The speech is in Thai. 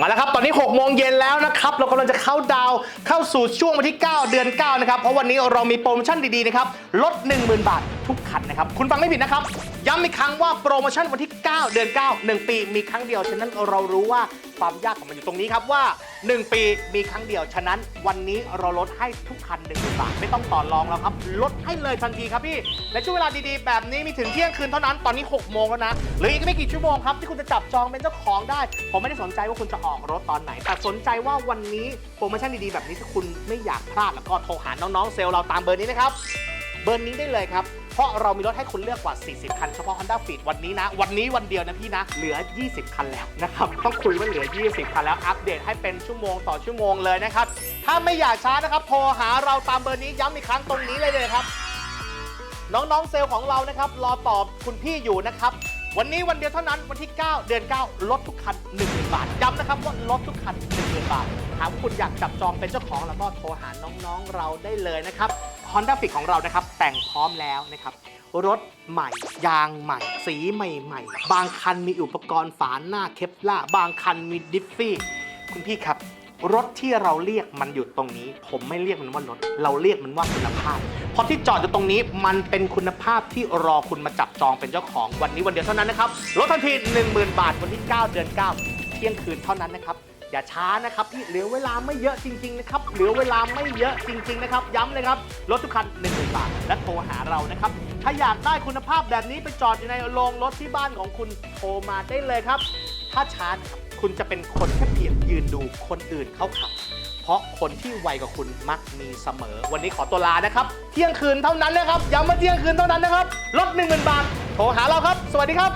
มาแล้วครับตอนนี้ 6 โมงเย็นแล้วนะครับ เรากำลังจะเข้าดาวเข้าสู่ช่วงวันที่ 9 เดือน 9 นะครับ เพราะวันนี้เรามีโปรโมชั่นดี ๆ นะครับ ลด 10,000 บาท ทุกคันนะครับ คุณฟังไม่ผิดนะครับ ย้ำอีกครั้งว่าโปรโมชั่นวันที่ 9 เดือน 9 1 ปีมีครั้งเดียว ฉะนั้นเรารู้ว่าความยากของมันอยู่ตรงนี้ครับว่า 1 ปีมีครั้งเดียว ฉะนั้นวันนี้เราลดให้ทุกคัน1 0,000บาท ไม่ต้องต่อรองแล้วครับ ลดให้เลยทันทีครับพี่ และช่วงเวลาดีๆ แบบนี้มีถึงเที่ยงคืนเท่านั้น ตอนนี้ 6 โมงแล้วนะเหรืออีกไม่กี่ชั่วโมงครับที่คุณจะจับจองเป็นเจ้าของได้ ผมไม่ได้สนใจว่าคุณจะออกรถตอนไหน แต่สนใจว่าวันนี้โปรโมชั่นดีๆแบบนี้ถ้าคุณไม่อยากพลาดแล้วก็โทรหาน้องๆเซลล์เราตามเบอร์นี้นะครับ บอร์นี้ได้เลยครับ เพราะเรามีรถให้คุณเลือกกว่า 40 คัน เฉพาะ Honda Fit วันนี้นะ วันนี้วันเดียวนะพี่นะ เหลือ 20 คันแล้วนะครับ ต้องคุยว่าเหลือ 20 คันแล้ว อัปเดตให้เป็นชั่วโมงต่อชั่วโมงเลยนะครับ ถ้าไม่อยากช้านะครับ โทรหาเราตามเบอร์นี้ย้ำอีกครั้งตรงนี้เลยเลยครับ น้องๆเซลล์ของเรานะครับ รอตอบคุณพี่อยู่นะครับ วันนี้วันเดียวเท่านั้น วันที่ 9 เดือน 9 ลดทุกคัน10,000บาท ย้ำนะครับว่าลดทุกคัน10,000 บาท หากคุณอยากจับจองเป็นเจ้าของแล้วก็โทรหาน้องๆเราได้เลยนะครับ Honda Fit ของเรานะครับ แต่งพร้อมแล้วนะครับ รถใหม่ ยางใหม่ สีใหม่ๆ บางคันมีอุปกรณ์ฝาหน้าเคปล่าบางคันมีดิฟฟี่ คุณพี่ครับ รถที่เราเรียกมันอยู่ตรงนี้ ผมไม่เรียกมันว่ารถ เราเรียกมันว่าคุณภาพ เพราะที่จอดอยู่ตรงนี้มันเป็นคุณภาพที่รอคุณมาจับจองเป็นเจ้าของวันนี้วันเดียวเท่านั้นนะครับลดทันที10,000 บาทวันที่ 9 เดือน 9 เที่ยงคืนเท่านั้นนะครับ อย่าช้านะครับพี่เหลือเวลาไม่เยอะจริงๆนะครับเหลือเวลาไม่เยอะจริง ๆ นะครับ ย้ำเลยครับรถทุกคัน10,000บาทและโทรหาเรานะครับ ถ้าอยากได้คุณภาพแบบนี้ไปจอดอยู่ในโรงรถที่บ้านของคุณโทรมาได้เลยครับ ถ้าช้านะครับคุณจะเป็นคนแค่เพียงยืนดูคนอื่นเขาขับเพราะคนที่ไวกว่าคุณมักมีเสมอ วันนี้ขอตัวลานะครับ เที่ยงคืนเท่านั้นนะครับ ย้ำว่าเที่ยงคืนเท่านั้นนะครับ ลด1 0,000 บาท โทรหาเราครับ สวัสดีครับ